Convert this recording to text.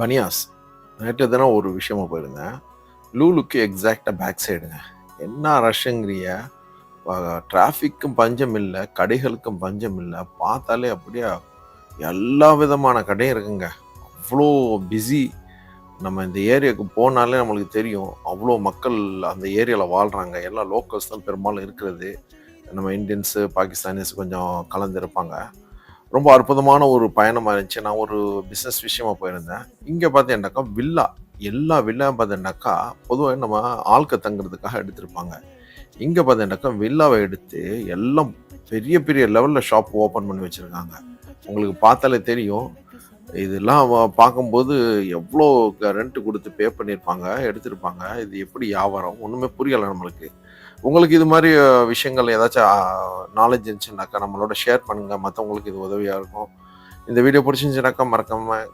Baniyas நேற்று தினம் ஒரு விஷயமா போயிருந்தேன். லூலுக்கு எக்ஸாக்டாக பேக் சைடுங்க என்ன ரஷ்ங்கிறிய டிராஃபிக்கும் பஞ்சம் இல்லை கடைகளுக்கும் பஞ்சம் இல்லை. பார்த்தாலே அப்படியே எல்லா விதமான கடையும் இருக்குங்க. அவ்வளோ பிஸி நம்ம இந்த ஏரியாவுக்கு போனாலே நம்மளுக்கு தெரியும். அவ்வளோ மக்கள் அந்த ஏரியாவில் வாழ்கிறாங்க எல்லா லோக்கல்ஸ் தான் பெரும்பாலும் இருக்கிறது. நம்ம இந்தியன்ஸு பாகிஸ்தானிஸ் கொஞ்சம் கலந்துருப்பாங்க ரொம்ப அற்புதமான ஒரு பயணமாக இருந்துச்சு. நான் ஒரு பிஸ்னஸ் விஷயமா போயிருந்தேன். இங்கே பார்த்தீங்கன்னாக்கா வில்லா எல்லா வில்லா பார்த்தீங்கன்னாக்கா பொதுவாக நம்ம ஆள்க தங்குறதுக்காக எடுத்திருப்பாங்க. இங்கே பார்த்தீங்கன்னாக்கா வில்லாவை எடுத்து எல்லாம் பெரிய பெரிய லெவலில் ஷாப் ஓப்பன் பண்ணி வச்சுருக்காங்க. உங்களுக்கு பார்த்தாலே தெரியும் இதெல்லாம் பார்க்கும்போது எவ்வளோ ரெண்ட் கொடுத்து பே பண்ணியிருப்பாங்க எடுத்திருப்பாங்க இது எப்படி வியாபாரம்? ஒன்றுமே புரியலை நம்மளுக்கு. உங்களுக்கு இது மாதிரி விஷயங்கள் ஏதாச்சும் நாலேஜ் இருந்துச்சுனாக்கா நம்மளோட ஷேர் பண்ணுங்கள் மற்றவங்களுக்கு இது உதவியாக இருக்கும். இந்த வீடியோ பிடிச்சிருந்துச்சுனாக்கா மறக்காமல்